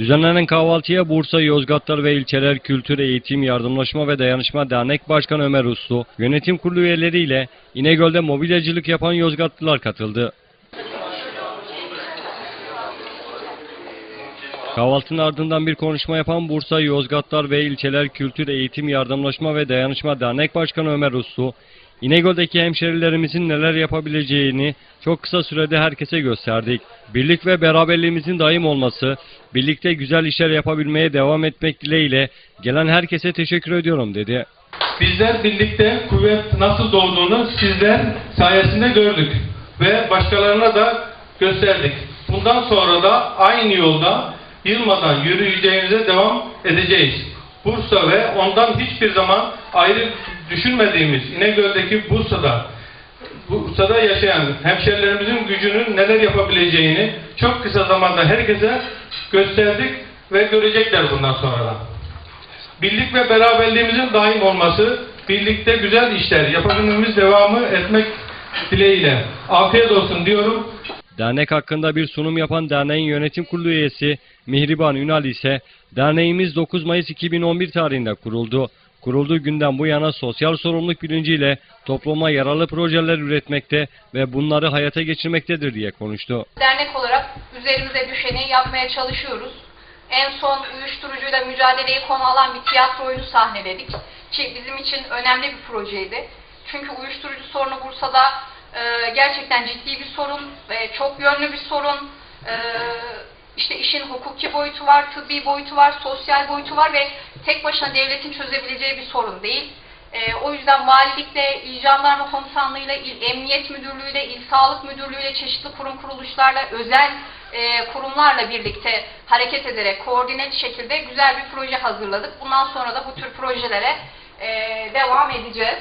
Düzenlenen kahvaltıya Bursa, Yozgatlar ve İlçeler Kültür, Eğitim, Yardımlaşma ve Dayanışma Dernek Başkanı Ömer Uslu, yönetim kurulu üyeleriyle İnegöl'de mobilyacılık yapan Yozgatlılar katıldı. Kahvaltının ardından bir konuşma yapan Bursa, Yozgatlar ve İlçeler Kültür, Eğitim, Yardımlaşma ve Dayanışma Dernek Başkanı Ömer Uslu, İnegöl'deki hemşerilerimizin neler yapabileceğini çok kısa sürede herkese gösterdik. Birlik ve beraberliğimizin daim olması, birlikte güzel işler yapabilmeye devam etmek dileğiyle gelen herkese teşekkür ediyorum dedi. Bizler birlikte kuvvet nasıl doğduğunu sizler sayesinde gördük ve başkalarına da gösterdik. Bundan sonra da aynı yolda yılmadan yürüyeceğimize devam edeceğiz. Bursa ve ondan hiçbir zaman ayrı düşünmediğimiz İnegöl'deki Bursa'da Bursa'da yaşayan hemşerilerimizin gücünün neler yapabileceğini çok kısa zamanda herkese gösterdik ve görecekler bundan sonra. Birlik ve beraberliğimizin daim olması, birlikte güzel işler yapabilmemiz devamı etmek dileğiyle. Afiyet olsun diyorum. Dernek hakkında bir sunum yapan derneğin yönetim kurulu üyesi Mihriban Ünal ise derneğimiz 9 Mayıs 2011 tarihinde kuruldu. Kurulduğu günden bu yana sosyal sorumluluk bilinciyle topluma yararlı projeler üretmekte ve bunları hayata geçirmektedir diye konuştu. Dernek olarak üzerimize düşeni yapmaya çalışıyoruz. En son uyuşturucuyla mücadeleyi konu alan bir tiyatro oyunu sahneledik. Ki bizim için önemli bir projeydi. Çünkü uyuşturucu sorunu Bursa'da e, gerçekten ciddi bir sorun ve çok yönlü bir sorun. E, işte işin hukuki boyutu var, tıbbi boyutu var, sosyal boyutu var ve tek başına devletin çözebileceği bir sorun değil. E, o yüzden valilikle, il jandarma komutanlığıyla, il emniyet müdürlüğüyle, il sağlık müdürlüğüyle, çeşitli kurum kuruluşlarla, özel e, kurumlarla birlikte hareket ederek koordineli şekilde güzel bir proje hazırladık. Bundan sonra da bu tür projelere e, devam edeceğiz.